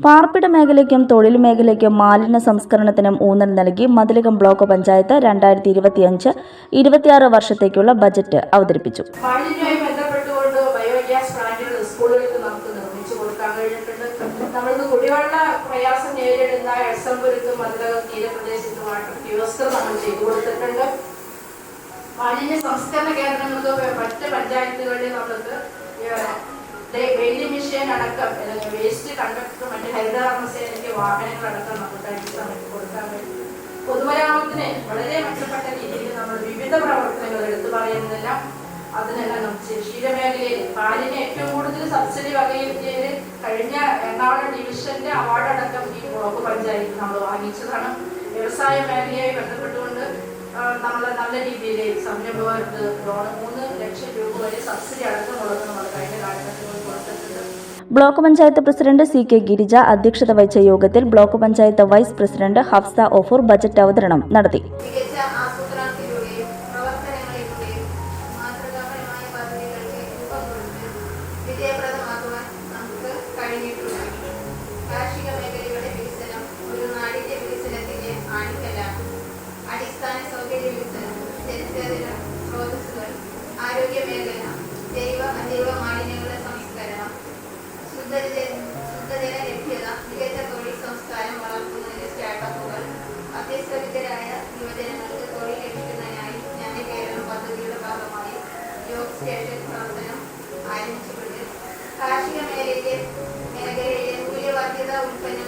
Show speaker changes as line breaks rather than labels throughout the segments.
പാർപ്പിട മേഖലയ്ക്കും തൊഴിൽ മേഖലയ്ക്കും മാലിന്യ സംസ്കരണത്തിനും ഊന്നൽ നൽകി മതിലകം ബ്ലോക്ക് പഞ്ചായത്ത് രണ്ടായിരത്തി ഇരുപത്തിയഞ്ച് ഇരുപത്തിയാറ് വർഷത്തേക്കുള്ള ബജറ്റ് അവതരിപ്പിച്ചു.
നമ്മൾ മാലിന്യ സംസ്കരണ കേന്ദ്രങ്ങൾക്ക് മറ്റ് പഞ്ചായത്തുകളിൽ നമ്മൾക്ക് വെല്ലി മിഷൻ അടക്കം വേസ്റ്റ് കണ്ടക്ടർ മറ്റ് ഹരിതകർമ്മസേനയ്ക്ക് വാഹനങ്ങളടക്കം നമുക്ക് അടിച്ചു നമുക്ക് കൊടുക്കാൻ കഴിയും പൊതുമരാമത്തിന് വളരെ മെച്ചപ്പെട്ട രീതിയിൽ നമ്മൾ വിവിധ പ്രവർത്തനങ്ങൾ എടുത്തു പറയുന്നതെല്ലാം അതിനെല്ലാം നമുക്ക് ക്ഷീരമേഖലയിൽ പാലിന് ഏറ്റവും കൂടുതൽ സബ്സിഡി വകയിരുത്തിയത് കഴിഞ്ഞ എറണാകുളം ഡിവിഷന്റെ അവാർഡ് അടക്കം ഈ ബ്ലോക്ക് പഞ്ചായത്ത് നമ്മൾ വാങ്ങിച്ചതാണ്. വ്യവസായ മേഖലയായി ബന്ധപ്പെട്ടുകൊണ്ട് നമ്മൾ നല്ല രീതിയിൽ സംരംഭകർക്ക് ലോൺ മൂന്ന് ലക്ഷം രൂപ വരെ സബ്സിഡി അടക്കമുള്ളത് നമ്മൾ കഴിഞ്ഞ കാലഘട്ടങ്ങളിൽ കൊടുത്തിട്ടുണ്ട്.
Block panchayat president C K Girija അധ്യക്ഷത വഹിച്ച യോഗത്തിൽ block panchayat vice president Hafsa Ofoor budget അവതരണം നടത്തി.
ആരംഭിച്ചിട്ടുണ്ട്. കാർഷിക മേഖലയിലെ മേഖലയിലെ മൂല്യവർദ്ധിത ഉൽപ്പന്നങ്ങളുടെ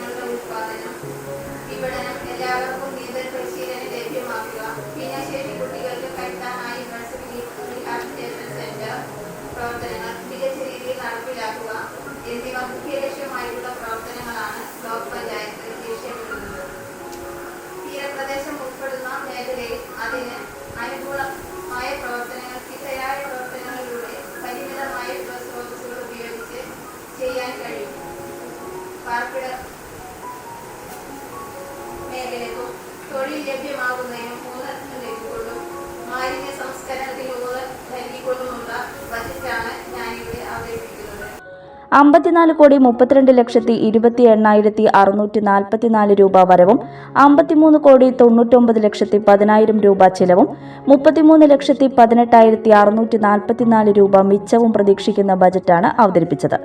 പാർപ്പിട മേഖലയ്ക്കും തൊഴിൽ ലഭ്യമാകുന്നതിനും ഊന്നൽ നൽകിക്കൊണ്ടും മാലിന്യ സംസ്കരണത്തിന് ഊന്നൽ നൽകിക്കൊണ്ടുമുള്ള ബജറ്റാണ് ഞാനിവിടെ അവതരിപ്പിക്കുന്നത്.
അമ്പത്തിനാല് കോടി മുപ്പത്തിരണ്ട് ലക്ഷത്തി ഇരുപത്തി എണ്ണായിരത്തി അറുന്നൂറ്റി നാൽപ്പത്തിനാല് രൂപ വരവും അമ്പത്തിമൂന്ന് കോടി തൊണ്ണൂറ്റൊമ്പത് ലക്ഷത്തി പതിനായിരം രൂപ ചിലവും മുപ്പത്തിമൂന്ന് ലക്ഷത്തി പതിനെട്ടായിരത്തി അറുന്നൂറ്റി നാൽപ്പത്തിനാല് രൂപ മിച്ചവും പ്രതീക്ഷിക്കുന്ന ബജറ്റാണ് അവതരിപ്പിച്ചത്.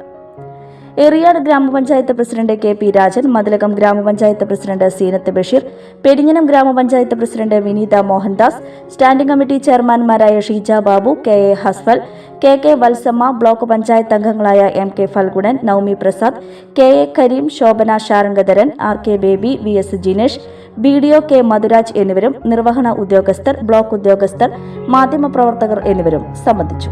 എറിയാട് ഗ്രാമപഞ്ചായത്ത് president K P Rajan Mathilakam ഗ്രാമപഞ്ചായത്ത് പ്രസിഡന്റ് സീനത്ത് ബഷീർ പെരിഞ്ഞനം ഗ്രാമപഞ്ചായത്ത് president Vineetha Mohandas standing committee ചെയർമാൻമാരായ Sheeja Babu K A Hasfal K K Valsamma block panchayat അംഗങ്ങളായ M K Phalgunan Naumi Prasad K A Kareem Shobhana Sarangadharan R K Baby V S Jinesh B D O K Madhuraj എന്നിവരും നിർവഹണ ഉദ്യോഗസ്ഥർ block ഉദ്യോഗസ്ഥർ മാധ്യമപ്രവർത്തകർ എന്നിവരും സംബന്ധിച്ചു.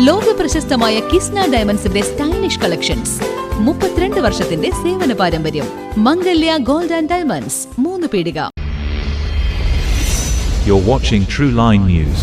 ലോക പ്രശസ്തമായ കിസ്ന ഡയമണ്ട്സിന്റെ സ്റ്റൈലിഷ് കളക്ഷൻസ് മുപ്പത്തിരണ്ട് വർഷത്തിന്റെ സേവന പാരമ്പര്യം. മംഗല്യ ഗോൾഡ് ആൻഡ് ഡയമണ്ട്സ് മൂന്ന് പീടിക.
You're watching True Line News.